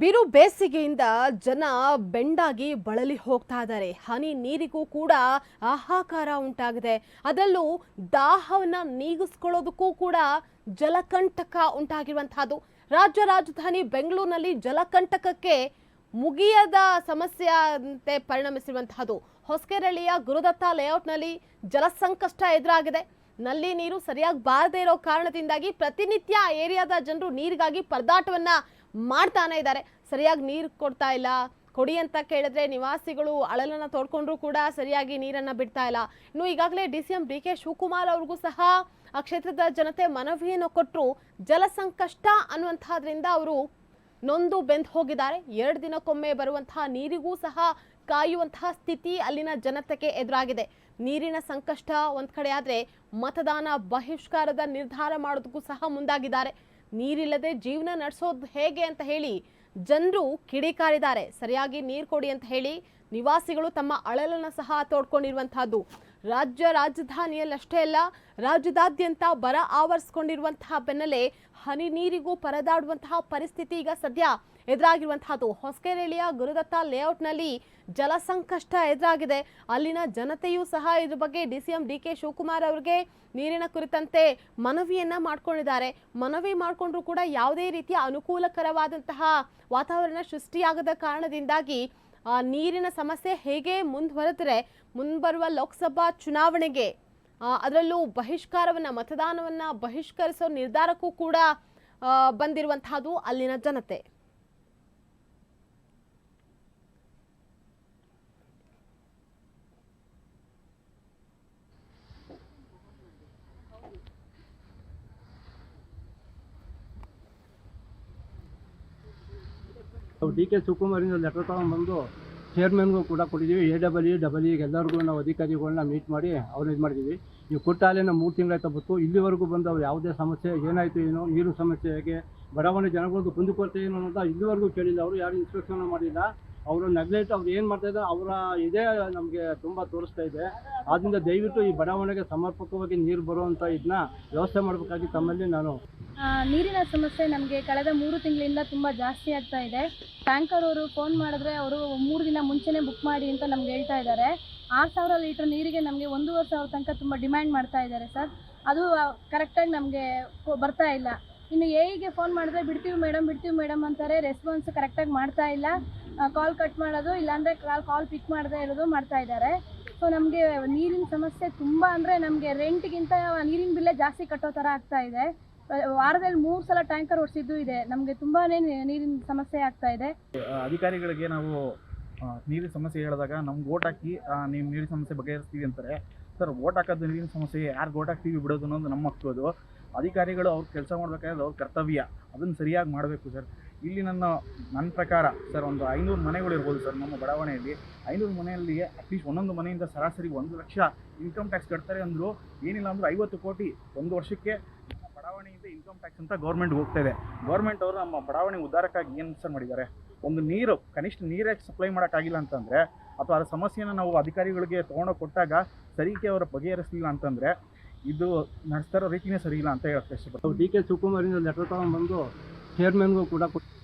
ಬಿರು ಬೇಸಿಗೆಯಿಂದ ಜನ ಬೆಂಡಾಗಿ ಬಳಲಿ ಹೋಗ್ತಾ ಇದ್ದಾರೆ. ಹನಿ ನೀರಿಗೂ ಕೂಡ ಆಹಾಕಾರ ಉಂಟಾಗಿದೆ. ಅದರಲ್ಲೂ ದಾಹವನ್ನ ನೀಗಿಸ್ಕೊಳ್ಳೋದಕ್ಕೂ ಕೂಡ ಜಲಕಂಟಕ ಉಂಟಾಗಿರುವಂತಹದ್ದು. ರಾಜ್ಯ ರಾಜಧಾನಿ ಬೆಂಗಳೂರಿನಲ್ಲಿ ಜಲಕಂಟಕಕ್ಕೆ ಮುಗಿಯದ ಸಮಸ್ಯೆ ಅಂತೆ ಪರಿಣಮಿಸಿರುವಂತಹದ್ದು. ಹೊಸಕೆರಳಿಯ ಗುರುದತ್ತ ಲೇಔಟ್ನಲ್ಲಿ ಜಲಸಂಕಷ್ಟ ಎದುರಾಗಿದೆ. ನಲ್ಲಿ ನೀರು ಸರಿಯಾಗಿ ಬಾರದೇ ಇರೋ ಕಾರಣದಿಂದಾಗಿ ಪ್ರತಿನಿತ್ಯ ಏರಿಯಾದ ಜನರು ನೀರಿಗಾಗಿ ಪರದಾಟವನ್ನ ಮಾಡ್ತಾನೆ ಇದ್ದಾರೆ. ಸರಿಯಾಗಿ ನೀರು ಕೊಡ್ತಾ ಇಲ್ಲ. ಕೊಡಿ ಅಂತ ಕೇಳಿದ್ರೆ ನಿವಾಸಿಗಳು ಅಳಲನ್ನ ತೋಡ್ಕೊಂಡ್ರು ಕೂಡ ಸರಿಯಾಗಿ ನೀರನ್ನ ಬಿಡ್ತಾ ಇಲ್ಲ. ಇನ್ನು ಈಗಾಗಲೇ D C M D K Shivakumar ಅವ್ರಿಗೂ ಸಹ ಆ ಕ್ಷೇತ್ರದ ಜನತೆ ಮನವಿಯನ್ನು ಕೊಟ್ಟರು ಜಲಸಂಕಷ್ಟ ಅನ್ನುವಂಥದ್ರಿಂದ ಅವರು ನೊಂದು ಬೆಂದು ಹೋಗಿದ್ದಾರೆ. ಎರಡು ದಿನಕ್ಕೊಮ್ಮೆ ಬರುವಂತಹ ನೀರಿಗೂ ಸಹ ಕಾಯುವಂತಹ ಸ್ಥಿತಿ ಅಲ್ಲಿನ ಜನತೆಗೆ ಎದುರಾಗಿದೆ. ನೀರಿನ ಸಂಕಷ್ಟ ಒಂದು ಕಡೆ ಆದರೆ ಮತದಾನ ಬಹಿಷ್ಕಾರದ ನಿರ್ಧಾರ ಮಾಡೋದಕ್ಕೂ ಸಹ ಮುಂದಾಗಿದ್ದಾರೆ. ನೀರಿಲ್ಲದೆ ಜೀವನ ನಡೆಸೋದು ಹೇಗೆ ಅಂತ ಹೇಳಿ ಜನರು ಕಿಡಿಕಾರಿದ್ದಾರೆ. ಸರಿಯಾಗಿ ನೀರು ಕೊಡಿ ಅಂತ ಹೇಳಿ ನಿವಾಸಿಗಳು ತಮ್ಮ ಅಳಲನ್ನು ಸಹ ತೋಡ್ಕೊಂಡಿರುವಂತಹದ್ದು. ರಾಜ್ಯ ರಾಜಧಾನಿಯಲ್ಲಷ್ಟೇ ಅಲ್ಲ, ರಾಜ್ಯದಾದ್ಯಂತ ಬರ ಆವರಿಸಿಕೊಂಡಿರುವಂತಹ ಬೆನ್ನಲ್ಲೇ ಹನಿ ನೀರಿಗೂ ಪರದಾಡುವಂತಹ ಪರಿಸ್ಥಿತಿ ಈಗ ಸದ್ಯ ಎದುರಾಗಿರುವಂತಹದ್ದು. ಹೊಸಕೆರೆಳಿಯ ಗುರುದತ್ತ ಲೇಔಟ್ನಲ್ಲಿ ಜಲ ಸಂಕಷ್ಟ ಎದುರಾಗಿದೆ. ಅಲ್ಲಿನ ಜನತೆಯೂ ಸಹ ಇದ್ರ ಬಗ್ಗೆ D C M D K Shivakumar ಅವರಿಗೆ ನೀರಿನ ಕುರಿತಂತೆ ಮನವಿಯನ್ನ ಮಾಡ್ಕೊಂಡಿದ್ದಾರೆ. ಮನವಿ ಮಾಡಿಕೊಂಡ್ರೂ ಕೂಡ ಯಾವುದೇ ರೀತಿಯ ಅನುಕೂಲಕರವಾದಂತಹ ವಾತಾವರಣ ಸೃಷ್ಟಿಯಾಗದ ಕಾರಣದಿಂದಾಗಿ ನೀರಿನ ಸಮಸ್ಯೆ ಹೇಗೆ ಮುಂದುವರೆದರೆ ಮುಂಬರುವ ಲೋಕಸಭಾ ಚುನಾವಣೆಗೆ? ಅದರಲ್ಲೂ ಬಹಿಷ್ಕಾರವನ್ನು, ಮತದಾನವನ್ನ ಬಹಿಷ್ಕರಿಸೋ ನಿರ್ಧಾರಕ್ಕೂ ಕೂಡ ಬಂದಿರುವಂತಹದ್ದು ಅಲ್ಲಿನ ಜನತೆ. ನಾವು ಡಿ ಕೆ ಶಿವಕುಮಾರಿಂದ ಲೆಟರ್ ತೊಗೊಂಡ್ಬಂದು ಚೇರ್ಮನ್ಗೂ ಕೂಡ ಕೊಟ್ಟಿದ್ದೀವಿ. A double E double E ಎಲ್ಲರಿಗೂ ನಾವು ಅಧಿಕಾರಿಗಳನ್ನ ಮೀಟ್ ಮಾಡಿ ಅವ್ರು ಇದು ಮಾಡಿದ್ದೀವಿ. ನೀವು ಕೊಟ್ಟಾಲೆ ನಾವು ಮೂರು ತಿಂಗಳಾಯ್ತು ಬಂತು ಇಲ್ಲಿವರೆಗೂ ಬಂದು ಅವ್ರು ಯಾವುದೇ ಸಮಸ್ಯೆ, ಏನಾಯಿತು ಏನೋ, ನೀರು ಸಮಸ್ಯೆ ಹೇಗೆ, ಬಡಾವಣೆ ಜನಗಳದ್ದು ಕುಂದುಕೊರತೆ ಏನು ಅನ್ನೋದು ಇಲ್ಲಿವರೆಗೂ ಕೇಳಿಲ್ಲ. ಅವರು ಯಾರು ಇನ್ಸ್ಪೆಕ್ಷನ್ ಮಾಡಿಲ್ಲ. ಅವರು ನೆಗ್ಲೆಕ್ಟ್ ಅವ್ರು ಏನು ಮಾಡ್ತಾ ಇದ್ದಾರೆ, ಅವರ ಇದೇ ನಮಗೆ ತುಂಬ ತೋರಿಸ್ತಾ ಇದೆ. ಆದ್ದರಿಂದ ದಯವಿಟ್ಟು ಈ ಬಡಾವಣೆಗೆ ಸಮರ್ಪಕವಾಗಿ ನೀರು ಬರುವಂಥ ಇದನ್ನ ವ್ಯವಸ್ಥೆ ಮಾಡಬೇಕಾಗಿ ತಮ್ಮಲ್ಲಿ ನಾನು ನೀರಿನ ಸಮಸ್ಯೆ ನಮಗೆ ಕಳೆದ ಮೂರು ತಿಂಗಳಿಂದ ತುಂಬ ಜಾಸ್ತಿ ಆಗ್ತಾ ಇದೆ. ಟ್ಯಾಂಕರ್ ಅವರು ಫೋನ್ ಮಾಡಿದ್ರೆ ಅವರು ಮೂರು ದಿನ ಮುಂಚೆನೇ ಬುಕ್ ಮಾಡಿ ಅಂತ ನಮ್ಗೆ ಹೇಳ್ತಾ ಇದ್ದಾರೆ. ಆರು ಸಾವಿರ ಲೀಟ್ರ್ ನೀರಿಗೆ ನಮಗೆ ಒಂದೂವರೆ ಸಾವಿರ ತನಕ ತುಂಬ ಡಿಮ್ಯಾಂಡ್ ಮಾಡ್ತಾ ಇದ್ದಾರೆ ಸರ್. ಅದು ಕರೆಕ್ಟಾಗಿ ನಮಗೆ ಬರ್ತಾ ಇಲ್ಲ. ಇನ್ನು ಎಇಗೆ ಫೋನ್ ಮಾಡಿದ್ರೆ ಬಿಡ್ತೀವಿ ಮೇಡಮ್ ಬಿಡ್ತೀವಿ ಮೇಡಮ್ ಅಂತಾರೆ. ರೆಸ್ಪಾನ್ಸ್ ಕರೆಕ್ಟಾಗಿ ಮಾಡ್ತಾ ಇಲ್ಲ. ಕಾಲ್ ಕಟ್ ಮಾಡೋದು, ಇಲ್ಲಾಂದರೆ ಕಾಲ್ ಕಾಲ್ ಪಿಕ್ ಮಾಡದೇ ಇರೋದು ಮಾಡ್ತಾ ಇದ್ದಾರೆ. ಸೊ ನಮಗೆ ನೀರಿನ ಸಮಸ್ಯೆ ತುಂಬ ಅಂದರೆ ನಮಗೆ ರೆಂಟ್ಗಿಂತ ನೀರಿನ ಬಿಲ್ಲೇ ಜಾಸ್ತಿ ಕಟ್ಟೋ ಥರ ಆಗ್ತಾ ಇದೆ. ವಾರದಲ್ಲಿ ಮೂರು ಸಲ ಟ್ಯಾಂಕರ್ ಓಡಿಸಿದ್ದು ಇದೆ. ನಮಗೆ ತುಂಬಾ ನೀರಿನ ಸಮಸ್ಯೆ ಆಗ್ತಾ ಇದೆ. ಅಧಿಕಾರಿಗಳಿಗೆ ನಾವು ನೀರಿನ ಸಮಸ್ಯೆ ಹೇಳಿದಾಗ ನಮ್ಗೆ ಓಟ್ ಹಾಕಿ ನೀವು ನೀರಿನ ಸಮಸ್ಯೆ ಬಗೆಹರಿಸ್ತೀವಿ ಅಂತಾರೆ. ಸರ್ ಓಟ್ ಹಾಕೋದು ನೀರಿನ ಸಮಸ್ಯೆ ಯಾರು ಓಟ್ ಹಾಕ್ತೀವಿ ಬಿಡೋದು ಅನ್ನೋದು ನಮ್ಮ ಹಕ್ಕು ಅದು. ಅಧಿಕಾರಿಗಳು ಅವ್ರು ಕೆಲಸ ಮಾಡ್ಬೇಕಾದ್ರೆ ಅವ್ರ ಕರ್ತವ್ಯ. ಅದನ್ನು ಸರಿಯಾಗಿ ಮಾಡಬೇಕು ಸರ್. ಇಲ್ಲಿ ನನ್ನ ನನ್ನ ಪ್ರಕಾರ ಸರ್ ಒಂದು ಐನೂರು ಮನೆಗಳು ಇರ್ಬೋದು ಸರ್ ನಮ್ಮ ಬಡಾವಣೆಯಲ್ಲಿ. ಐನೂರು ಮನೆಯಲ್ಲಿ ಅಟ್ಲೀಸ್ಟ್ ಒಂದೊಂದು ಮನೆಯಿಂದ ಸರಾಸರಿ ಒಂದು ಲಕ್ಷ ಇನ್ಕಮ್ ಟ್ಯಾಕ್ಸ್ ಕಟ್ತಾರೆ ಅಂದರು, ಏನಿಲ್ಲ ಅಂದರೂ ಐವತ್ತು ಕೋಟಿ ಒಂದು ವರ್ಷಕ್ಕೆ ಬಡಾವಣೆಯಿಂದ ಇನ್ಕಮ್ ಟ್ಯಾಕ್ಸ್ ಅಂತ ಗೌರ್ಮೆಂಟ್ಗೆ ಹೋಗ್ತಾ ಇದೆ ಗೌರ್ಮೆಂಟ್ ಅವರು ನಮ್ಮ ಬಡಾವಣೆ ಉದ್ಧಾರಕ್ಕಾಗಿ ಏನು ಸರ್ ಮಾಡಿದ್ದಾರೆ? ಒಂದು ನೀರು, ಕನಿಷ್ಠ ನೀರೇ ಸಪ್ಲೈ ಮಾಡೋಕ್ಕಾಗಿಲ್ಲ ಅಂತಂದರೆ, ಅಥವಾ ಅದರ ಸಮಸ್ಯೆನ ನಾವು ಅಧಿಕಾರಿಗಳಿಗೆ ತೊಗೊಂಡೋಗಿ ಕೊಟ್ಟಾಗ ಸರಿಗೆ ಅವರು ಬಗೆಹರಿಸಲಿಲ್ಲ ಅಂತಂದರೆ, ಇದು ನಡೆಸ್ತಾರೋ ರೀತಿಯೇ ಸರಿ ಇಲ್ಲ ಅಂತ ಹೇಳಕ್ಕೆ ಇಷ್ಟಪಡ್ತಾರೆ ಡಿ ಕೆ ಶಿವಕುಮಾರಿಂದ ಲೆಟರ್ ತೊಗೊಂಡ್ಬಂದು ಚೇರ್ಮನ್ಗೂ ಕೂಡ ಕೊಟ್ಟು